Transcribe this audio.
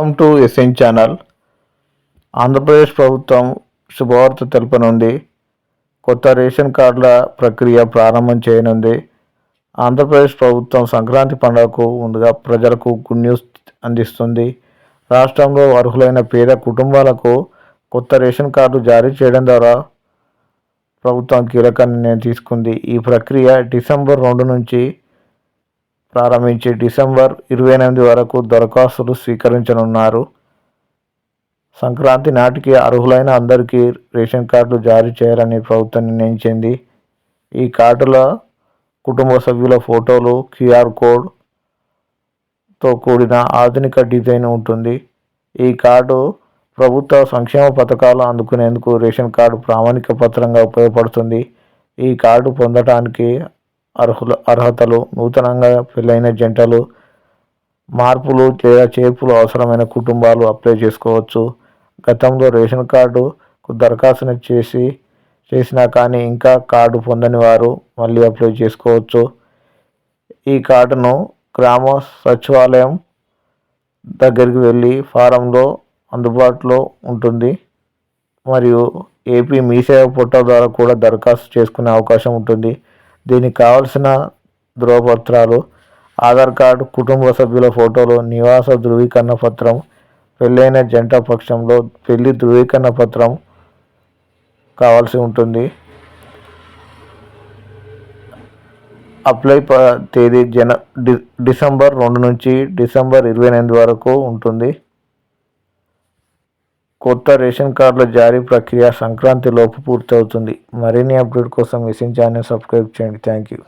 Welcome to SN channel Andhra Pradesh ప్రభుత్వం శుభవార్త తెలుపనుంది. కొత్త రేషన్ కార్డుల ప్రక్రియ ప్రారంభం చేయనుంది. ఆంధ్రప్రదేశ్ ప్రభుత్వం సంక్రాంతి పండుగకు ముందుగా ప్రజలకు గుడ్ న్యూస్ అందిస్తుంది. రాష్ట్రంలో అర్హులైన పేద కుటుంబాలకు కొత్త రేషన్ కార్డు జారీ చేయడం ద్వారా ప్రభుత్వం కీలక నిర్ణయం తీసుకుంది. ఈ ప్రక్రియ డిసెంబర్ రెండు నుంచి ప్రారంభించి డిసెంబర్ ఇరవై ఎనిమిది వరకు దరఖాస్తులు స్వీకరించనున్నారు. సంక్రాంతి నాటికి అర్హులైన అందరికీ రేషన్ కార్డులు జారీ చేయాలని ప్రభుత్వం నిర్ణయించింది. ఈ కార్డుల కుటుంబ సభ్యుల ఫోటోలు క్యూఆర్ కోడ్తో కూడిన ఆధునిక డిజైన్ ఉంటుంది. ఈ కార్డు ప్రభుత్వ సంక్షేమ పథకాలు అందుకునేందుకు రేషన్ కార్డు ప్రామాణిక పత్రంగా ఉపయోగపడుతుంది. ఈ కార్డు పొందటానికి అర్హుల అర్హతలు నూతనంగా పెళ్ళైన జంటలు మార్పులు లేదా చేర్పులు అవసరమైన కుటుంబాలు అప్లై చేసుకోవచ్చు. గతంలో రేషన్ కార్డుకు దరఖాస్తును చేసి చేసినా కానీ ఇంకా కార్డు పొందని వారు మళ్ళీ అప్లై చేసుకోవచ్చు. ఈ కార్డును గ్రామ సచివాలయం దగ్గరికి వెళ్ళి ఫారంలో అందుబాటులో ఉంటుంది. మరియు ఏపీ మీ సేవ పోర్టల్ ద్వారా కూడా దరఖాస్తు చేసుకునే అవకాశం ఉంటుంది. దీనికి కావలసిన ధృవపత్రాలు ఆధార్ కార్డు కుటుంబ సభ్యుల ఫోటోలు నివాస ధృవీకరణ పత్రం పెళ్ళైన జంట పక్షంలో పెళ్ళి ధృవీకరణ పత్రం కావాల్సి ఉంటుంది. అప్లై తేదీ జన డి డిసెంబర్ రెండు నుంచి డిసెంబర్ ఇరవై ఎనిమిది వరకు ఉంటుంది. కొత్త రేషన్ కార్డుల జారీ ప్రక్రియ సంక్రాంతి లోపు పూర్తవుతుంది. మరిన్ని అప్డేట్ కోసం మిషన్ ఛానల్ సబ్స్క్రైబ్ చేయండి. Thank you